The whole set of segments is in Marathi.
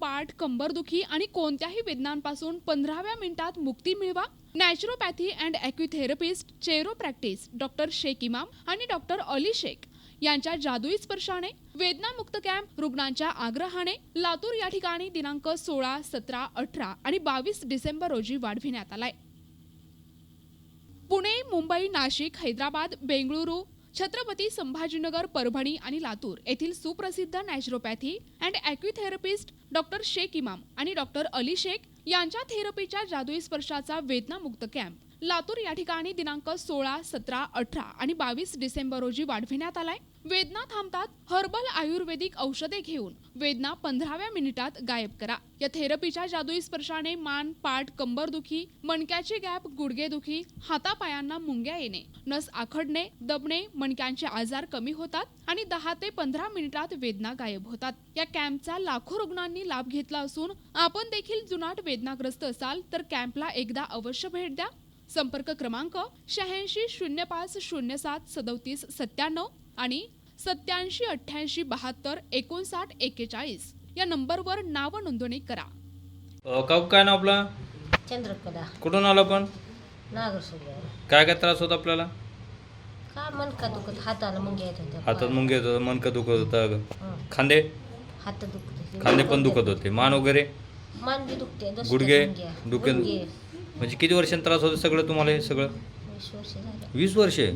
पाठ कंबरदुखी आणि कोणत्याही वेदनांपासून पंधराव्या मिनिटात मुक्ती मिळवा. नॅचरोपॅथी अँड ॲक्युथेरपिस्ट चेरो प्रॅक्टिस डॉक्टर शेख इमाम आणि डॉक्टर अली शेख यांच्या जादुई स्पर्शाने वेदनामुक्त कॅम्प रुग्णांच्या आग्रहाने लातूर या ठिकाणी दिनांक सोळा सतरा अठरा आणि बावीस डिसेंबर रोजी वाढविण्यात आलाय. पुणे मुंबई नाशिक हैदराबाद बेंगळुरू छत्रपती संभाजीनगर परभणी आणि लातूर येथील सुप्रसिद्ध naturopathy and acutherapist doctor Shaikh Imam आणि डॉक्टर अली शेख यांच्या थेरपीच्या जादुई स्पर्शाचा वेदनामुक्त कॅम्प लातूर या ठिकाणी दिनांक सोळा सतरा अठरा आणि बावीस डिसेंबर रोजी वाढविण्यात आलाय. वेदना थांबतात हर्बल आयुर्वेदिक औषधे घेऊन. वेदना पंधराव्या मिनिटात गायब करा. या थेरपीच्या जादुई स्पर्शाने मान पाठ कंबरदुखी मणक्याची गॅप गुडघेदुखी हातापायांना मुंग्या येणे. नस आखडणे दबणे मणक्यांचे आजार कमी होतात आणि दहा ते पंधरा मिनिटात वेदना गायब होतात. या कॅम्पचा लाखो रुग्णांनी लाभ घेतला असून आपण देखील जुनाट वेदनाग्रस्त असाल तर कॅम्पला एकदा अवश्य भेट द्या. संपर्क क्रमांक शहाऐंशी शून्य पाच शून्य सात सदोतीस सत्त्याण्णव आणि सत्याऐंशी अठ्ठ्याऐंशी बहात्तर एकोणसाठ एक्केचाळीस या नंबरवर नाव नोंदणी करा. काकू काय नाव आपलं? चंद्रकला. कुठून आलो आपण? काय काय त्रास होता आपल्याला? का मनका दुखत? हाताला मुंग्या येत होत्या. हातात मुंगे येत होतं मनकं दुखत होतं हं. खांदे? हात दुखत होते. खांदे पण दुखत होते. मान वगैरे? मान बी दुखते गुडघे, मुंग्या. डोके-. म्हणजे किती वर्षांनी त्रास होतं सगळं तुम्हाला हे सगळं? वीस वर्ष झाले. वीस वर्षे?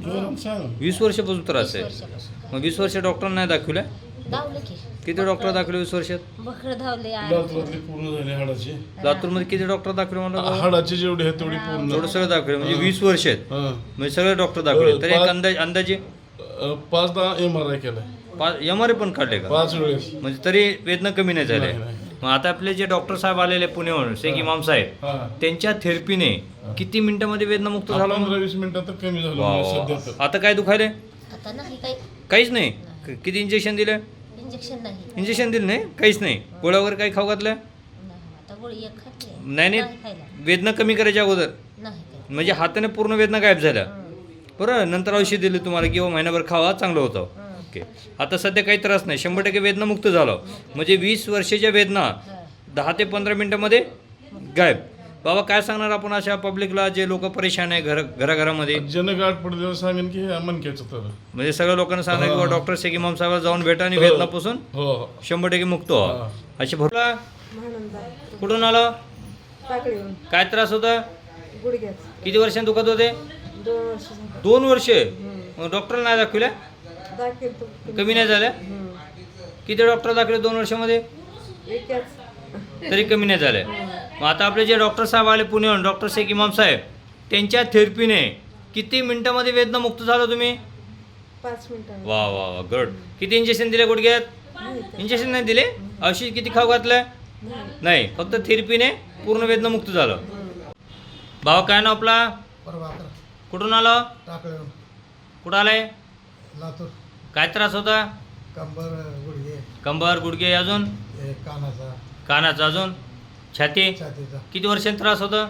वीस वर्षापासून त्रास वीस आहे वर्षापासून. मग वीस वर्ष डॉक्टरांना नाही दाखवल्या? धावले की. किती डॉक्टर दाखवले वीस वर्षात? बकड धावले लातूरातली पूर्ण झाली हाडाची. लातूरमध्ये किती डॉक्टर दाखवले मला बाबा? हाडाची जेवढी आहे तेवढी पूर्ण. थोडं सगळं दाखवले म्हणजे वीस वर्ष आहेत. हा. म्हणजे सगळे डॉक्टर दाखवले. तरी एक पाच- अंदाज अंदाजे? अ, पाचदा एम आर आय केलाय. पाच एम आर पण काढले का? पाच वेळेस. म्हणजे तरी वेदना कमी नाही झाले नाही, नाही. मग आता आपले जे डॉक्टर साहेब आलेले पुण्याहून शेख इमाम साहेब हा. त्यांच्या थेरपीने किती मिनिटामध्ये वेदनामुक्त झाला पंधरा वीस मिनिटात तर कमी झालं वा, म्हणजे वा, सध्या वा. तर. आता काय दुखायले आता नाही काही. काहीच नाही? क- किती इंजेक्शन दिले? इंजेक्शन नाही. इंजेक्शन दिले नाही? काहीच नाही. गोळ्या वगैरे काही खाऊ घातल्या नाही आता गोळी एक खाते नाही नाही. खायला. वेदना कमी करायच्या अगोदर? नाही काही. म्हणजे हाताने पूर्ण वेदना गायब झाल्या. हं. बरं नंतर औषध दिले तुम्हाला किंवा महिनाभर खावा चांगलं होतं. हं. ओके आता सध्या काही त्रास नाही. शंभर टक्के वेदना मुक्त झालं. म्हणजे वीस वर्षाच्या वेदना हं. दहा ते पंधरा मिनिटामध्ये गायब. बाबा काय सांगणार आपण अशा पब्लिकला जे लोक परेशान आहे घर घराघरामध्ये? जनगाठ पडल्यावर सांगेन की हे मनक्याचं तर. म्हणजे सगळ्या लोकांना सांगणार की. डॉक्टर शेख इमाम साहेब जाऊन भेटा आणि हो. वेदनापासून हो हो. शंभर टक्के मुक्त व्हा. हा. अशी भरला कुठून आलं? काय त्रास होता? किती वर्षांनी दुखत होते? दोन वर्ष डॉक्टर नाही दाखविल्या दाखल तो कमी नाही झाल्या? किती डॉक्टर दाखवले दोन वर्षामध्ये? एकाच. तरी कमी नाही झाले मग आता आपले जे डॉक्टर साहेब आले पुण्याहून डॉक्टर शेख इमाम साहेब त्यांच्या थेरपीने किती मिनिटामध्ये वेदना मुक्त झाला तुम्ही? पाच वा वा वा गुड किती इंजेक्शन दिले गुडघ्यात. इंजेक्शन नाही दिले? औषध किती खाऊ घातलं? नाही. नाही. फक्त थेरपीने पूर्ण वेदना मुक्त झालं. भावा काय नाव आपला? कुठून आलं? कुठं आलंय? लातूर. काय त्रास होता? कंबर गुडघे. कंबर गुडघे अजून? हे कानाचा. कानाचा अजून? छाती? छातीचा. किती वर्षांनी त्रास होता?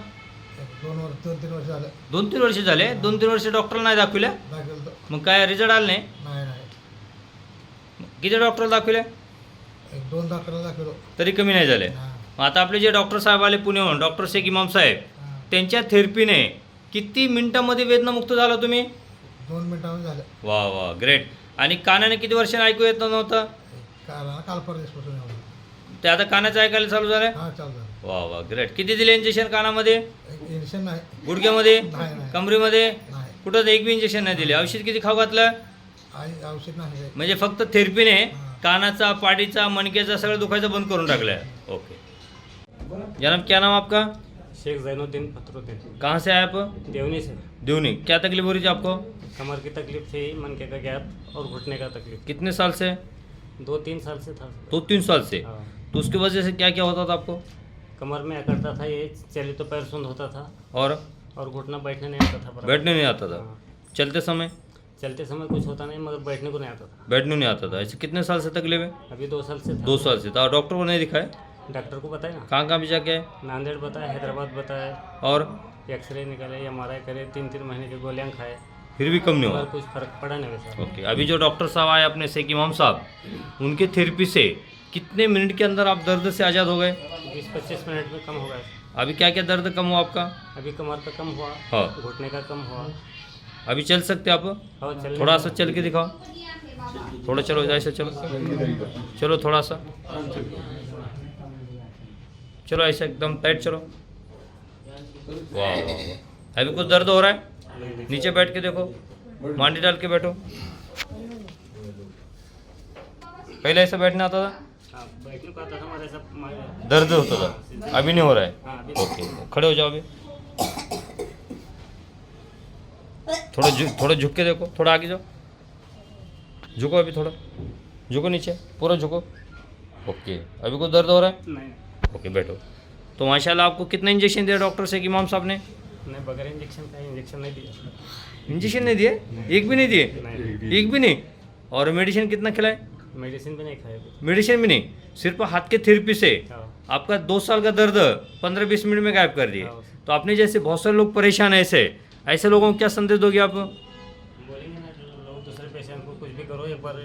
एक दोन वर्ष दोन तीन वर्ष झालं. दोन तीन वर्ष झाले? दोन तीन वर्ष डॉक्टरला नाही दाखविल्या दाखल तर मग काय रिझल्ट आला नाही? नाही नाही. किती डॉक्टर दाखविले? एक दोन दाखला दाखवलो. तरी कमी नाही झाले. हा, मग आता आपले जे डॉक्टर साहेब आले पुण्याहून डॉक्टर शेख इमाम साहेब हा. त्यांच्या थेरपीने किती मिनिटामध्ये वेदनामुक्त झाला तुम्ही? दोन मिनिटांमध्ये झालं. वा वा ग्रेट आणि कानाने किती वर्षाने ऐकू येत नव्हतं? एक काल काल परदेशपासून एवढं ते आता कानाचं ऐकायला चालू झालंय? हा चालू झालं. वा वा ग्रेट किती दिले इंजेक्शन कानामध्ये? एक इंजेक्शन नाही. गुडघ्यामध्ये? नाही नाही. कमरेमध्ये? नाही. कुठं एक बी इंजेक्शन नाही दिले. औषध किती खाऊ घातलं? आई औषध नाही. म्हणजे फक्त थेरपीने कानाचा पाठीचा मणक्याचा सगळं दुखायचं बंद करून टाकलंय. ओके जनाब क्या नाम आपका? शेख जैनुद्दीन फतरुद्दीन। कहाँ से आए आप? देवनी से। देवनी। क्या तकलीफ़ हो रही थी आपको? कमर की तकलीफ़ थी मनके का गैप और घुटने का तकलीफ़। कितने साल से? दो तीन साल से था। दो तीन साल से? हाँ। तो उसकी वजह से क्या क्या होता था आपको? कमर में अकड़ता था ये चले तो पैर सुंद होता था। और? और घुटना बैठने नहीं आता था बैठने नहीं आता था? हाँ। चलते समय? चलते समय कुछ होता नहीं मगर बैठने को नहीं आता था। बैठने नहीं आता था। ऐसे कितने साल से तकलीफ़ है? अभी दो साल से दो साल से था। डॉक्टर को नहीं दिखाए डॉक्टर को बताया? ना कहाँ कहाँ भी जाके नांदेड़ बताया हैदराबाद बताया। और? एक्सरे निकाले एम आर करे तीन तीन महीने के गोलियाँ खाए। फिर भी कम नहीं हुआ? कुछ फ़र्क पड़ा नहीं वैसा। ओके अभी जो डॉक्टर साहब आए अपने शेख इमाम साहब उनके थेरेपी से कितने मिनट के अंदर आप दर्द से आज़ाद हो गए? बीस पच्चीस मिनट में कम हो गया अभी क्या क्या दर्द कम हुआ आपका? अभी कमर का कम हुआ हाँ। घुटने का कम हुआ। अभी चल सकते आप? चल थोड़ा सा चल के दिखाओ। थोड़ा चलो ऐसे चलो। चलो थोड़ा सा। चलो ऐसे एकदम टाइट चलो। वाह। अभी कुछ दर्द हो रहा है? नीचे बैठ के देखो। मांडी डाल के बैठो। पहले ऐसा बैठना आता था? हाँ, दर्द होता था। अभी नहीं हो रहा है? हाँ ओके। खड़े हो जाओ अभी। थोड़ा थोड़ा झुक के देखो। थोड़ा आगे जाओ। झुको अभी थोड़ा। झुको नीचे। पूरा झुको। ओके। अभी कुछ दर्द हो रहा है? नहीं। ओके बैठो। तो माशाल्लाह आपको कितना इंजेक्शन दिया डॉक्टर से कि इमाम साहब ने? नहीं बगैर इंजेक्शन का इंजेक्शन नहीं दिया। इंजेक्शन नहीं दिए? एक भी नहीं दिए? एक भी नहीं? और मेडिसिन कितना खिलाए? मेडिसिन भी नहीं खाया। मेडिसिन भी नहीं? सिर्फ़ हाथ के थेरेपी से? हाँ। आपका दो साल का दर्द पंद्रह बीस मिनट में गायब कर दिए। हाँ। तो आपने जैसे बहुत सारे लोग परेशान है ऐसे। ऐसे लोगों को क्या संदेश दोगे आप? लोग दूसरे पेशेंट को कुछ भी करो एक बार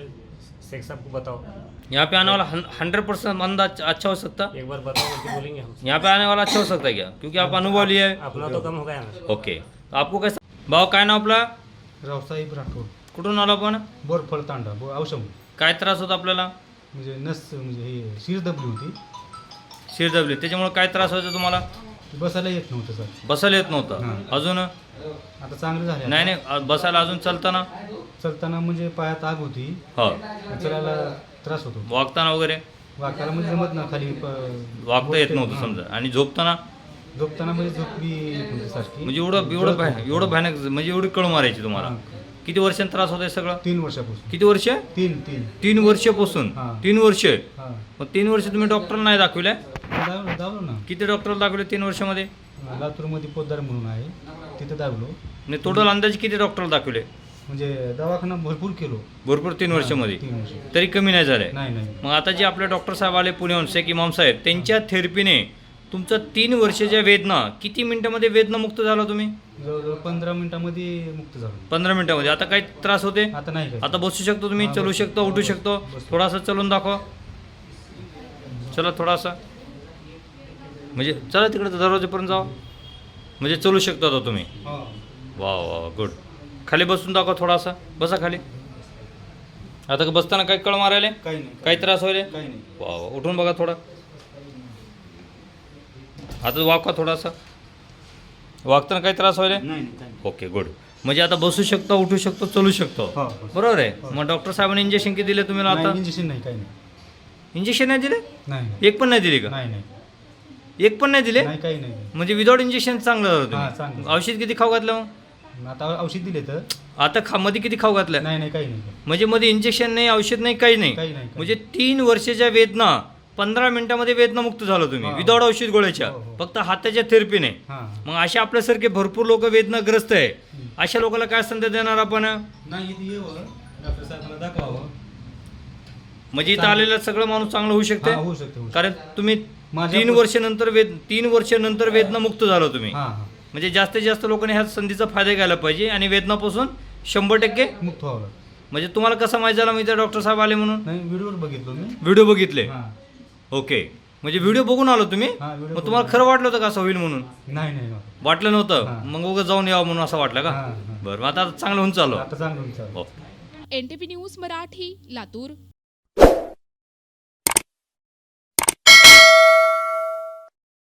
शेख साहब को बताओ। यहाँ पे आने वाला हंड्रेड परसेंट बंदा अच्छा- अच्छा हो सकता? एक बार बताओ बोल बोलेंगे हम। यहाँ पे आने वाला अच्छा हो सकता है क्या? क्योंकि आप अनुभव लिए है। अपना तो कम हो गया ना। ओके तो आपको कैसा भाऊ काय नाव आपला? रावसाहेब राठोड कुठून आलो आपण? बोरफळ तांडा बो औषध काय त्रास होता आपल्याला? म्हणजे नस म्हणजे हे शिर दबली होती. शिर दबली त्याच्यामुळे काय त्रास व्हायचा तुम्हाला? बसायला येत नव्हतं सर. बसायला येत नव्हतं? हां. अजून? आता चांगलं झालं नाही नाही अ, बसायला अजून चालताना? चलताना म्हणजे पायात आग होती. हो. चलायला त्रास होतो. वागताना वगैरे? वाकायला म्हणजे जमत ना खाली प- वागता येत नव्हतं हां. समजा. आणि झोपताना? झोपताना म्हणजे झोप बी येत नव्हती सारखी. म्हणजे एवढं एवढं भयानक एवढं भयानक म्हणजे एवढी कळ मारायची तुम्हाला. हां. किती वर्षांनी त्रास होत सगळं? तीन वर्षापासून. किती वर्ष? तीन तीन. तीन वर्षापासून? हां. तीन वर्ष? हां. मग तीन वर्ष तुम्ही डॉक्टरला नाही दाखविल्या? दावलो ना. किती डॉक्टरला दाखवले तीन वर्षामध्ये? लातूरमध्ये पोद्दार म्हणून आहे. तिथं आणि टोटल अंदाजे किती डॉक्टरला दाखवले? म्हणजे दवाखाना भरपूर केलो. भरपूर तीन वर्षामध्ये. तीन वर्ष. तरी कमी नाही झालंय. नाही नाही. मग आता जे आपले डॉक्टर साहेब आले पुण्याहून शेख इमाम साहेब त्यांच्या थेरपीने तुमचं तीन वर्षाच्या वेदना किती मिनिटामध्ये वेदना मुक्त झाला तुम्ही? जवळजवळ पंधरा मिनिटामध्ये मुक्त झालो. पंधरा मिनिटामध्ये. आता काही त्रास होते? आता नाही आता बसू शकतो तुम्ही हां, चलू बसू. शकतो उठू शकतो. बसू. थोडासा चलून दाखवा. चला थोडासा. म्हणजे चला तिकडे दरवाजेपर्यंत जावा. म्हणजे चलू शकतो आता तुम्ही. हा. वा वा गुड खाली बसून दाखवा थोडासा. बसा खाली. आता का बसताना काही कळ मारायला? काही नाही काही त्रास व्हायला? काही नाही. वा वा उठून बघा थोडा. आता वाका थोडासा. वागताना काही त्रास व्हायला. ओके गुड म्हणजे आता बसू शकतो उठू शकतो चलू शकतो. हो, हो. बरोबर आहे? मग डॉक्टर साहेबांनी इंजेक्शन किती दिले तुम्ही आता? इंजेक्शन नाही काही नाही. इंजेक्शन नाही दिले? नाही नाही. एक पण नाही दिले का? नाही नाही. एक पण नाही दिले? नाही काही नाही. म्हणजे विदाउट इंजेक्शन चांगलं झालं हां, तुम्ही. औषध किती खाऊ घातलं मग? आता औषध दिले तर? आता खा मध्ये किती खाऊ घातलं? नाही नाही काही नाही. म्हणजे मध्ये इंजेक्शन नाही औषध नाही काही नाही. काही नाही, काही म्हणजे तीन वर्षाच्या वेदना पंधरा मिनिटामध्ये वेदना मुक्त झाला तुम्ही हां. विदाउट औषध गोळ्याच्या. हो, हो. फक्त हाताच्या थेरपीने हां मग असे आपल्यासारखे भरपूर लोक वेदनाग्रस्त आहे. अशा लोकांना काय संदेश देणार आपण? नाही इथे येवं डॉक्टर साहेबांना दाखवावं म्हणजे इथं. आलेलं सगळं माणूस चांगलं होऊ शकते हा, होऊ शकते होऊ शकते. कारण तुम्ही माझ्या तीन पण- वर्षानंतर वेद तीन वर्षानंतर वेदना मुक्त झाला तुम्ही. हां हां. म्हणजे जास्तीत जास्त लोकांनी ह्या संधीचा फायदा घ्यायला पाहिजे आणि वेदनापासून शंभर टक्के मुक्त व्हावं म्हणजे तुम्हाला कसं माहिती झाला मी डॉक्टर साहेब आले म्हणून? नाही व्हिडिओवर बघितलो मी. व्हिडिओ बघितले? हां. ओके. म्हणजे व्हिडिओ बघून आलो तुम्ही? हां, मग तुम्हाला बघून. खरं वाटलं होतं का असं होईल म्हणून? नाही नाही वाटलं नव्हतं? हां. मग उगाच जाऊन यावं म्हणून असं वाटलं का? हां, हां. बरं मग आता चांगलं होऊन चालू आता चांगलं विचार okay N T news Marathi Latur.